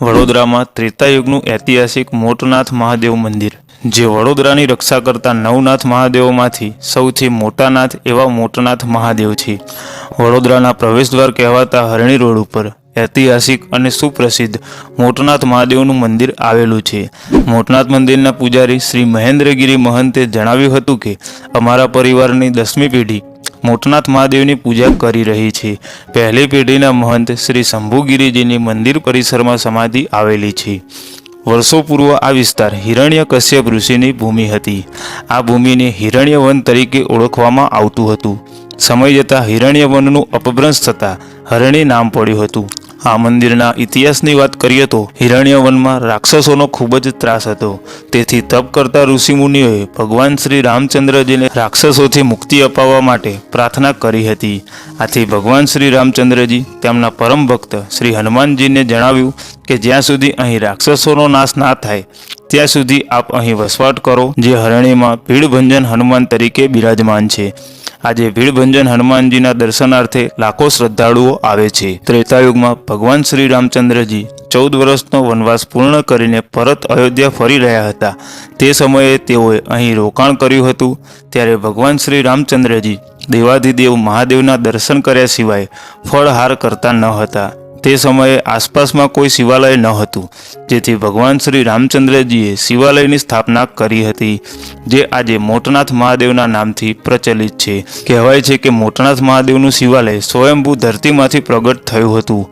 વડોદરામાં ત્રેતાયુગનું ઐતિહાસિક મોટનાથ મહાદેવ મંદિર, જે વડોદરાની રક્ષા કરતા નવનાથ મહાદેવોમાંથી સૌથી મોટા નાથ એવા મોટનાથ મહાદેવ છે. વડોદરાના પ્રવેશદ્વાર કહેવાતા હરણી રોડ ઉપર ઐતિહાસિક અને સુપ્રસિદ્ધ મોટનાથ મહાદેવનું મંદિર આવેલું છે. મોટનાથ મંદિરના પૂજારી શ્રી મહેન્દ્રગીરી મહંતે જણાવ્યું હતું કે, અમારા પરિવારની દસમી પેઢી મોટનાથ મહાદેવની પૂજા કરી રહી છે. પહેલી પેઢીના મહંત શ્રી શંભુગીરીજીની મંદિર પરિસરમાં સમાધિ આવેલી છે. વર્ષો પૂર્વ આ વિસ્તાર હિરણ્ય કશ્યપ ઋષિની ભૂમિ હતી. આ ભૂમિને હિરણ્યવન તરીકે ઓળખવામાં આવતું હતું. સમય જતાં હિરણ્યવનનું અપભ્રંશ થતાં હરણી નામ પડ્યું હતું. આ મંદિરના ઇતિહાસની વાત કરીએ તો હિરણ્યવનમાં રાક્ષસોનો ખૂબ જ ત્રાસ હતો. તેથી તપ કરતા ઋષિમુનિઓએ ભગવાન શ્રી રામચંદ્રજીને રાક્ષસોથી મુક્તિ અપાવવા માટે પ્રાર્થના કરી હતી. આથી ભગવાન શ્રી રામચંદ્રજી તેમના પરમ ભક્ત શ્રી હનુમાનજીને જણાવ્યું કે જ્યાં સુધી અહીં રાક્ષસોનો નાશ ના થાય ત્યાં સુધી આપ અહીં વસવાટ કરો, જે હરણીમાં ભીડભંજન હનુમાન તરીકે બિરાજમાન છે. આજે ભીડભંજન હનુમાનજીના દર્શનાર્થે લાખો શ્રદ્ધાળુઓ આવે છે. ત્રેતાયુગમાં ભગવાન શ્રી રામચંદ્રજી ચૌદ વર્ષનો વનવાસ પૂર્ણ કરીને પરત અયોધ્યા ફરી રહ્યા હતા. તે સમયે તેઓએ અહીં રોકાણ કર્યું હતું. ત્યારે ભગવાન શ્રી રામચંદ્રજી દેવાધિદેવ મહાદેવના દર્શન કર્યા સિવાય ફળહાર કરતા ન હતા. તે સમયે આસપાસમાં કોઈ શિવાલય ન હતું, જેથી ભગવાન શ્રી રામચંદ્રજીએ શિવાલયની સ્થાપના કરી હતી, જે આજે મોટનાથ મહાદેવના નામથી પ્રચલિત છે. કહેવાય છે કે મોટનાથ મહાદેવનું શિવાલય સ્વયંભૂ ધરતીમાંથી પ્રગટ થયું હતું.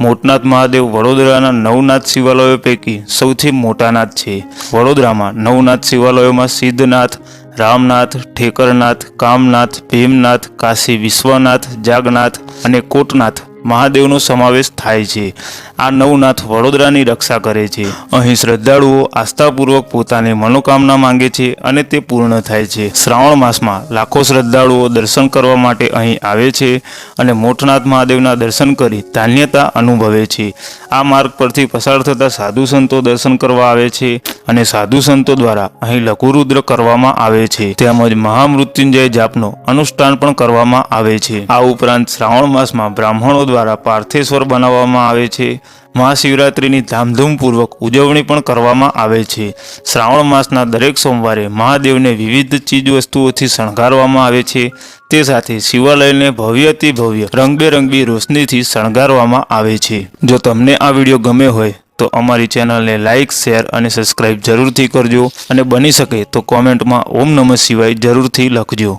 મોટનાથ મહાદેવ વડોદરાના નવનાથ શિવાલયો પૈકી સૌથી મોટાનાથ છે. વડોદરામાં નવનાથ શિવાલયોમાં સિદ્ધનાથ, રામનાથ, ઠેકરનાથ, કામનાથ, ભીમનાથ, કાશી વિશ્વનાથ, જાગનાથ અને કોટનાથ મહાદેવનો સમાવેશ થાય છે. આ નવનાથ વડોદરાની રક્ષા કરે છે. અહીં શ્રદ્ધાળુઓ આસ્થાપૂર્વક પોતાની મનોકામના માંગે છે અને તે પૂર્ણ થાય છે. શ્રાવણ માસમાં લાખો શ્રદ્ધાળુઓ દર્શન કરવા માટે અહીં આવે છે અને મોટનાથ મહાદેવના દર્શન કરી ધાન્યતા અનુભવે છે. આ માર્ગ પરથી પસાર થતા સાધુ સંતો દર્શન કરવા આવે છે અને સાધુ સંતો દ્વારા અહીં લઘુરુદ્ર કરવામાં આવે છે. તેમજ મહામૃત્યુંજય જાપનો અનુષ્ઠાન પણ કરવામાં આવે છે. આ ઉપરાંત શ્રાવણ માસમાં બ્રાહ્મણો દ્વારા પાર્થેશ્વર બનાવવામાં આવે છે મહાશિવરાત્રિની ધામધૂમપૂર્વક ઉજવણી પણ કરવામાં આવે છે. શ્રાવણ માસના દરેક સોમવારે મહાદેવને વિવિધ ચીજ વસ્તુઓથી શણગારવામાં આવે છે. તે સાથે શિવાલયને ભવ્યથી ભવ્ય રંગબેરંગી રોશનીથી શણગારવામાં આવે છે. જો તમને આ વીડિયો ગમે હોય, તો અમારી ચેનલને લાઇક શેર અને સબસ્ક્રાઇબ જરૂરથી કરજો અને બની શકે તો કોમેન્ટમાં ઓમ નમઃ શિવાય જરૂરથી લખજો.